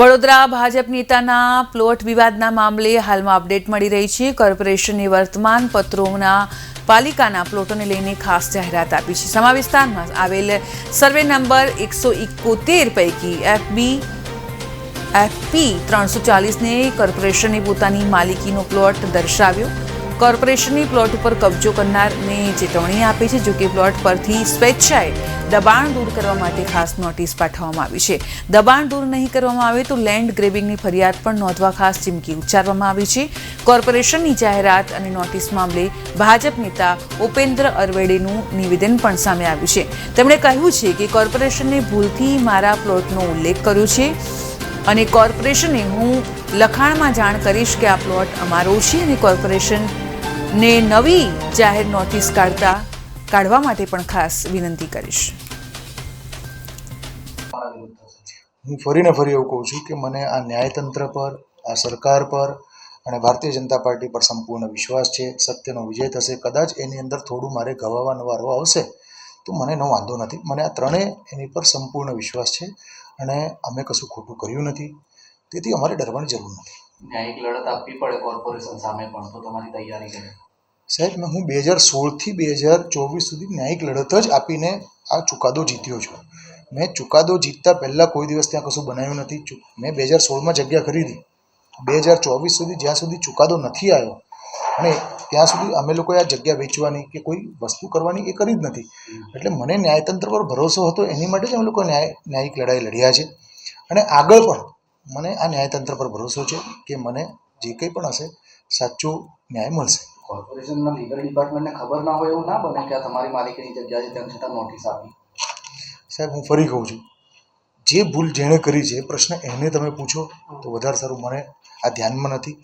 વડોદરા ભાજપ નેતાના પ્લોટ વિવાદના મામલે હાલમાં અપડેટ મળી રહી છે. કોર્પોરેશનની વર્તમાન પત્રોના પાલિકાના પ્લોટોને લઈને ખાસ જાહેરાત આપી છે. સમા વિસ્તારમાં આવેલ સર્વે નંબર એકસો ઇકોતેર પૈકી એફબી એફપી ત્રણસો ચાલીસને કોર્પોરેશને પોતાની માલિકીનો પ્લોટ દર્શાવ્યો. કોર્પોરેશનની પ્લોટ ઉપર કબજો કરનારને ચેતવણી આપી છે, જોકે પ્લોટ પરથી સ્વેચ્છાએ દબાણ દૂર કરવા માટે ખાસ નોટિસ પાઠવવામાં આવી છે. દબાણ દૂર નહીં કરવામાં આવે તો લેન્ડ ગ્રેબિંગની ફરિયાદ પણ નોંધવા ખાસ ચીમકી ઉચ્ચારવામાં આવી છે. કોર્પોરેશનની જાહેરાત અને નોટિસ મામલે ભાજપ નેતા ઉપેન્દ્ર અરવેડેનું નિવેદન પણ સામે આવ્યું છે. તેમણે કહ્યું છે કે કોર્પોરેશને ભૂલથી મારા પ્લોટનો ઉલ્લેખ કર્યો છે અને કોર્પોરેશને હું લખાણમાં જાણ કરીશ કે આ પ્લોટ અમારો છે અને કોર્પોરેશનને નવી જાહેર નોટિસ કાઢતા, કાઢવા માટે પણ ખાસ વિનંતી કરીશ. હું ફરીને ફરી એવું કહું છું કે મને આ ન્યાયતંત્ર પર, આ સરકાર પર અને ભારતીય જનતા પાર્ટી પર સંપૂર્ણ વિશ્વાસ છે, સત્યનો વિજય થશે, કદાચ એની અંદર થોડું મારે ગવાવાનો વારો આવશે, તો મને એનો વાંધો નથી. મને આ ત્રણેય એની પર સંપૂર્ણ વિશ્વાસ છે અને અમે કશું ખોટું કર્યું નથી. તેથી અમારે ડરવાની જરૂર નથી. ન્યાયિક લડત આપવી પડે કોર્પોરેશન સામે પણ, તો તમારી તૈયારી કરે. સાહેબ, મેં હું બે હજાર સોળથી બે હજાર ચોવીસ સુધી ન્યાયિક લડત જ આપીને આ ચુકાદો જીત્યો છું. મેં ચુકાદો જીતતા પહેલાં કોઈ દિવસ ત્યાં કશું બનાવ્યું નથી. મેં બે હજાર સોળમાં જગ્યા ખરીદી. બે હજાર ચોવીસ સુધી જ્યાં સુધી ચુકાદો નથી આવ્યો, અને ત્યાં સુધી અમે લોકોએ આ જગ્યા વેચવાની કે કોઈ વસ્તુ કરવાની એ કરી જ નથી. એટલે મને ન્યાયતંત્ર પર ભરોસો હતો, એની માટે જ અમે લોકો ન્યાય, ન્યાયિક લડાઈ લડ્યા છે. અને આગળ પણ મને આ ન્યાયતંત્ર પર ભરોસો છે કે મને જે કંઈ પણ હશે સાચો ન્યાય મળશે. કોર્પોરેશનના લીગલ ડિપાર્ટમેન્ટને ખબર ના હોય એવું ના બને કે આ તમારી માલિકીની જગ્યા છે તેમ છતાં નોટિસ આપી. સાહેબ હું ફરી કહું છું જે ભૂલ જેણે કરી છે પ્રશ્ન એને તમે પૂછો તો વધારે સારું મને આ ધ્યાનમાં નથી.